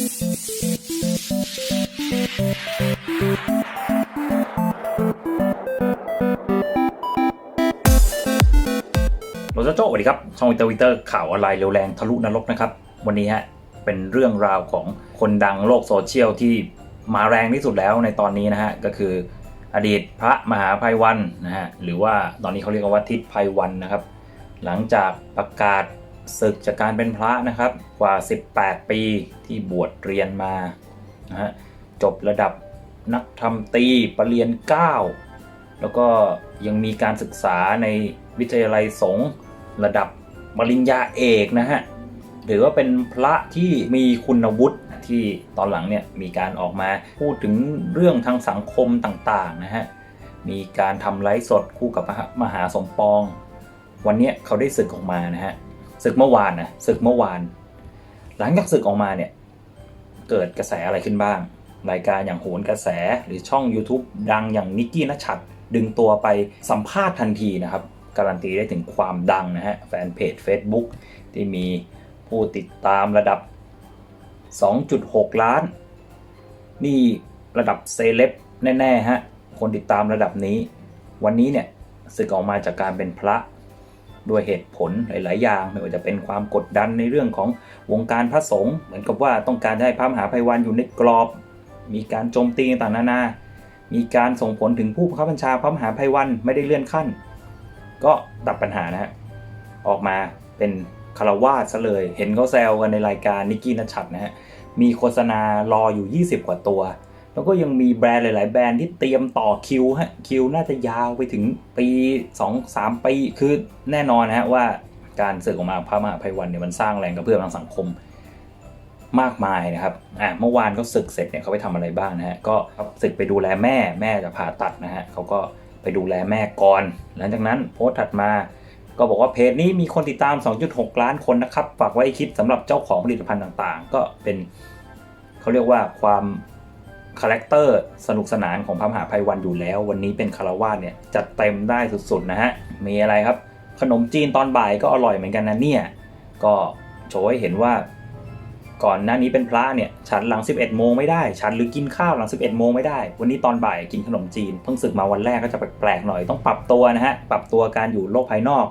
โรซาโจสวัสดีครับ ช่องวิเตอร์วิเตอร์ข่าวออนไลน์เร็วแรงทะลุนรกนะครับ วันนี้ฮะ เป็นเรื่องราวของคนดังโลกโซเชียลที่มาแรงที่สุดแล้วในตอนนี้นะฮะ ก็คืออดีตพระมหาภัยวันนะฮะ หรือว่าตอนนี้เขาเรียกว่าทิศภัยวันนะครับ หลังจากประกาศ ศึกจากการเป็นพระนะครับกว่า 18 ปีที่บวชเรียนมานะฮะจบระดับนักธรรมตีปรริญญาเก้าแล้วก็ยังมีการศึกษาในวิทยาลัยสงฆ์ระดับปริญญาเอกนะฮะหรือว่าเป็นพระที่มีคุณวุฒิที่ตอนหลังเนี่ยมีการออกมาพูดถึงเรื่องทางสังคมต่างๆนะฮะมีการทำไลฟ์สดคู่กับมหาสมปอง วันนี้เขาได้ศึกออกมานะฮะ ศึกเมื่อวานนะศึกเมื่อวาน หลังจากศึกออกมาเนี่ยเกิดกระแสอะไรขึ้นบ้าง รายการอย่างโหนกระแสหรือช่อง YouTube ดังอย่างนิกกี้นัชัดดึงตัวไปสัมภาษณ์ทันทีนะครับ การันตีได้ถึงความดังนะฮะแฟนเพจ Facebook ที่มีผู้ติดตามระดับ 2.6 ล้าน นี่ระดับเซเลบแน่ ๆ ฮะ คนติดตามระดับนี้ วันนี้เนี่ยสึกออกมาจากการเป็นพระ ด้วยเหตุผลหลาย ๆ อย่างไม่ว่าจะเป็นความกดดันในเรื่องของวงการพระสงฆ์เหมือนกับว่าต้องการให้พระมหาภัยวันอยู่ในกรอบ มีการโจมตีต่างๆนานา มีการส่งผลถึงผู้บังคับบัญชาพระมหาภัยวันไม่ได้เลื่อนขั้น ก็ตัดปัญหานะฮะออกมาเป็นคารวาสซะเลย เห็นเขาแซวกันในรายการนิกกี้นัชัดนะฮะมีโฆษณารออยู่ 20 กว่าตัว แล้วก็ยังมีแบรนด์หลาย ๆ แบรนด์ที่เตรียมต่อคิวฮะคิวน่าจะยาวไปถึงปี 2-3 ปีคือแน่นอนนะฮะว่าการสึกออกมาพระมหาภัยวันเนี่ยมันสร้างแรงกระเพื่อมทางสังคมมากมายนะครับอะเมื่อวานเขาศึกเสร็จเนี่ยเขาไปทำอะไรบ้างนะฮะก็ศึกไปดูแลแม่แม่จะผ่าตัดนะฮะเขาก็ไปดูแลแม่ก่อน หลังจากนั้นโพสต์ถัดมาก็บอกว่าเพจนี้มีคนติดตาม 2.6 ล้านคนนะครับ ฝากไว้คิดสำหรับเจ้าของผลิตภัณฑ์ต่างๆ ก็เป็นเขาเรียกว่าความ คาแรคเตอร์สนุกสนานของพระมหาภัยวันอยู่แล้ว วันนี้เป็นคารวาสเนี่ยจัดเต็มได้สุดๆนะฮะ มีอะไรครับ ขนมจีนตอนบ่ายก็อร่อยเหมือนกันนะเนี่ย ก็โชว์ให้เห็นว่า ก่อนหน้านี้เป็นพระเนี่ยฉันหลัง 11 โมงไม่ได้ฉันหรือกินข้าวหลัง 11 โมงไม่ได้ วันนี้ตอนบ่ายกินขนมจีนเพิ่งศึกมาวันแรกก็จะแปลกๆหน่อยต้องปรับตัวนะฮะปรับตัวการอยู่โลกภายนอก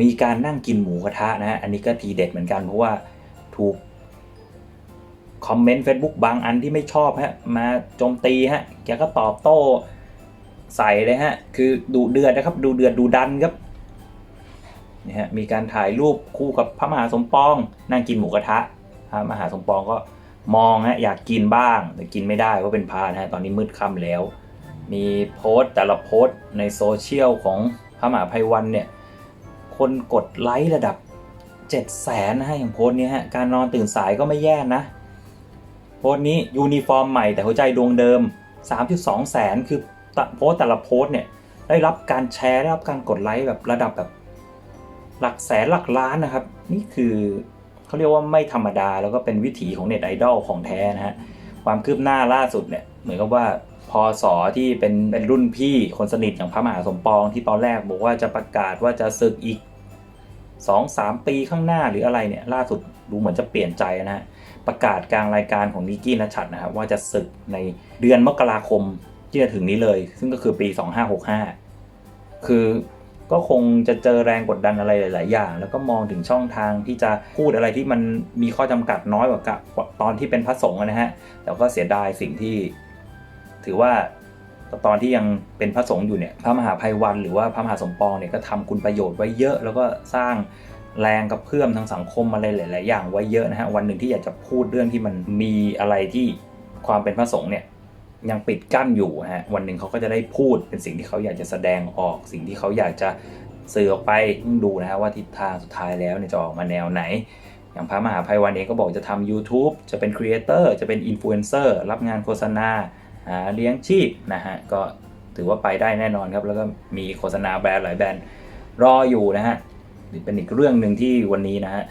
มีการนั่งกินหมูกระทะนะฮะอันนี้ก็ทีเด็ดเหมือนกันเพราะว่าถูก คอมเมนต์ Facebook บางอันที่ไม่ชอบฮะมาโจมตีฮะแกก็ตอบโต้ใส่เลยฮะคือดูเดือดนะครับดูเดือดดูดันครับนี่ฮะมีการถ่ายรูปคู่กับพระมหาสมปองนั่งกินหมูกระทะพระมหาสมปองก็มองฮะอยากกินบ้าง แต่กินไม่ได้เพราะเป็นพระนะฮะตอนนี้มืดค่ำแล้ว มีโพสต์แต่ละโพสต์ในโซเชียลของพระมหาภัยวันเนี่ยคนกดไลค์ระดับ7 0 0แสนนะฮะอย่างโพสต์นี้ฮะการนอนตื่นสายก็ไม่แย่นะ โพสต์นี้ยูนิฟอร์มใหม่แต่หัวใจดวงเดิม 3.2 แสน คือโพสต์แต่ละโพสต์เนี่ยได้รับการแชร์ได้รับการกดไลค์แบบระดับแบบ หลักแสนหลักล้านนะครับ นี่คือเขาเรียกว่าไม่ธรรมดาแล้วก็เป็นวิถีของเน็ตไอดอลของแท้นะฮะความคืบหน้าล่าสุดเนี่ยเหมือนกับว่าพอสอที่เป็นเป็นรุ่นพี่คนสนิทอย่างพระมหาสมปองที่ตอนแรกบอกว่าจะประกาศว่าจะศึกอีก 2-3 ปีข้างหน้าหรืออะไรเนี่ยล่าสุดดูเหมือนจะเปลี่ยนใจนะฮะ ประกาศกลางรายการของนิกกี้นัชัดนะครับว่าจะศึกในเดือนมกราคมที่จะถึงนี้เลย ซึ่งก็คือปี 2565 คือก็คงจะเจอแรงกดดันอะไรหลาย ๆ อย่าง แล้วก็มองถึงช่องทางที่จะพูดอะไรที่มันมีข้อจำกัดน้อยกว่าตอนที่เป็นพระสงฆ์นะฮะแต่ก็เสียดายสิ่งที่ ถือว่าตอนที่ยังเป็นพระสงฆ์อยู่เนี่ยพระมหาภัยวันหรือว่าพระมหาสมปองเนี่ยก็ทำคุณประโยชน์ไว้เยอะ แล้วก็สร้าง แรงกระเพื่อมทางสังคมอะไรหลาย ๆ อย่างไว้เยอะนะฮะวันหนึ่งที่อยากจะพูดเรื่องที่มันมีอะไรที่ความเป็นพระสงฆ์เนี่ยยังปิดกั้นอยู่ฮะวันหนึ่งเขาก็จะได้พูดเป็นสิ่งที่เขาอยากจะแสดงออก สิ่งที่เขาอยากจะสื่อออกไปดูนะฮะว่าทิศทางสุดท้ายแล้วเนี่ยจะออกมาแนวไหน อย่างพระมหาภัยวันเองก็บอกจะทำ YouTube จะเป็นครีเอเตอร์จะเป็นอินฟลูเอนเซอร์รับงานโฆษณาหาเลี้ยงชีพนะฮะก็ถือว่าไปได้แน่นอนครับ แล้วก็มีโฆษณาแบรนด์หลายแบรนด์รออยู่นะฮะ เป็นอีกเรื่องหนึ่งที่วันนี้นะฮะ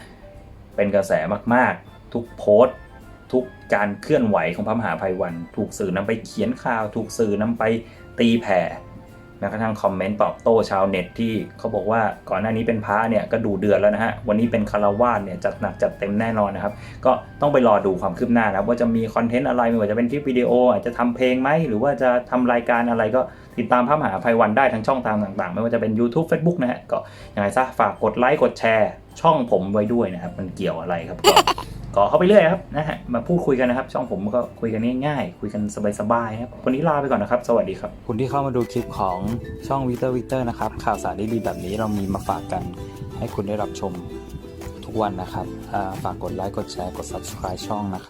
เป็นกระแสมากๆ ทุกโพสต์ ทุกการเคลื่อนไหวของพระมหาภัยวัน ถูกสื่อนำไปเขียนข่าว ถูกสื่อนำไปตีแผ่แม้กระทั่งคอมเมนต์ตอบโต้ชาวเน็ตที่เขาบอกว่าก่อนหน้านี้เป็นพระเนี่ยก็ดูเดือดแล้วนะฮะวันนี้เป็นคารวาสเนี่ยจัดหนักจัดเต็มแน่นอนนะครับ ก็ต้องไปรอดูความคืบหน้านะครับว่าจะมีคอนเทนต์อะไรไม่ว่าจะเป็นคลิปวิดีโออาจจะทำเพลงไหมหรือว่าจะทำรายการอะไรก็ ติดตามพระมหาภัยวันได้ทางช่องทางต่างๆ ไม่ว่าจะเป็น YouTube Facebook นะฮะก็ยังไงซะฝากกดไลค์กดแชร์ ช่องผมไว้ด้วยนะครับมันเกี่ยวอะไรครับก็ก็เข้าไปเรื่อยครับนะฮะมาพูดคุยกันนะครับ ช่องผมก็คุยกันง่ายๆ คุยกันสบายๆครับวันนี้ลาไปก่อนนะครับ สวัสดีครับคุณที่เข้ามาดูคลิปของช่องวิเตอร์วิเตอร์นะครับข่าวสารดีๆแบบนี้เรามีมาฝากกันให้คุณได้รับชมทุกวันนะครับฝากกดไลค์กดแชร์กด subscribe ช่องนะครับ